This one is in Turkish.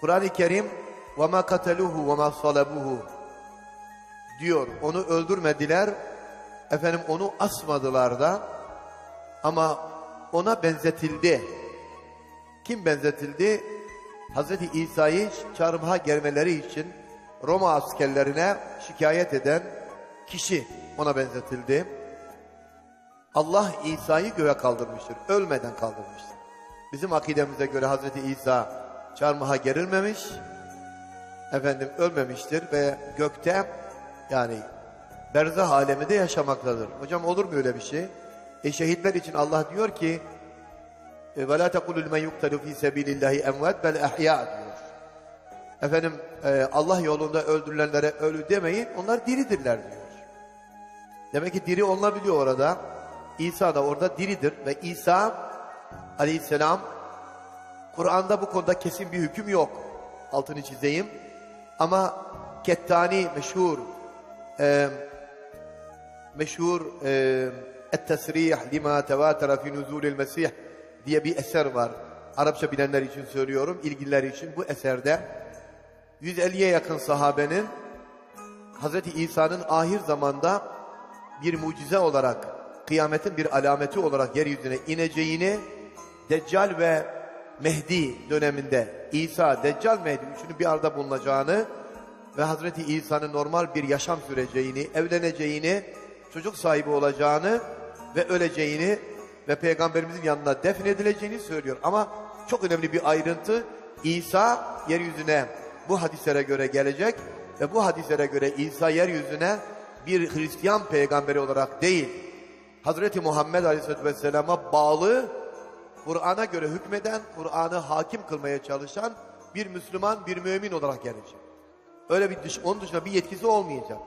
Kur'an-ı Kerim وَمَا قَتَلُوهُ وَمَا صَلَبُوهُ diyor. Onu öldürmediler. Efendim onu asmadılar da ama ona benzetildi. Kim benzetildi? Hazreti İsa'yı çarmıha germeleri için Roma askerlerine şikayet eden kişi ona benzetildi. Allah İsa'yı göğe kaldırmıştır. Ölmeden kaldırmıştır. Bizim akidemize göre Hazreti İsa çarmıha gerilmemiş, efendim ölmemiştir ve gökte yani berzah aleminde yaşamaktadır. Hocam olur mu öyle bir şey? E şehitler için Allah diyor ki la tekulul men yuktalu fi sabilillahi emvat bel ahya diyor. Efendim e, Allah yolunda öldürülenlere ölü demeyin onlar diridirler diyor. Demek ki diri olunabiliyor orada. İsa da orada diridir ve İsa aleyhisselam Kur'an'da bu konuda kesin bir hüküm yok. Altını çizeyim. Ama Kettani meşhur e, meşhur e, Et-Tesrih lima tevatera fi nuzulil Mesih diye bir eser var. Arapça bilenler için söylüyorum, ilgililer için bu eserde 150'ye yakın sahabenin Hazreti İsa'nın ahir zamanda bir mucize olarak, kıyametin bir alameti olarak yeryüzüne ineceğini, Deccal ve Mehdi döneminde İsa, Deccal, Mehdi üçünün bir arada bulunacağını ve Hazreti İsa'nın normal bir yaşam süreceğini, evleneceğini, çocuk sahibi olacağını ve öleceğini ve Peygamberimizin yanına defnedileceğini söylüyor. Ama çok önemli bir ayrıntı, İsa yeryüzüne bu hadislere göre gelecek ve bu hadislere göre İsa yeryüzüne bir Hristiyan peygamberi olarak değil, Hazreti Muhammed Aleyhisselatü Vesselam'a bağlı, Kur'an'a göre hükmeden, Kur'an'ı hakim kılmaya çalışan bir Müslüman, bir mümin olarak gelecek. Öyle bir dış, onun dışında bir yetkisi olmayacak.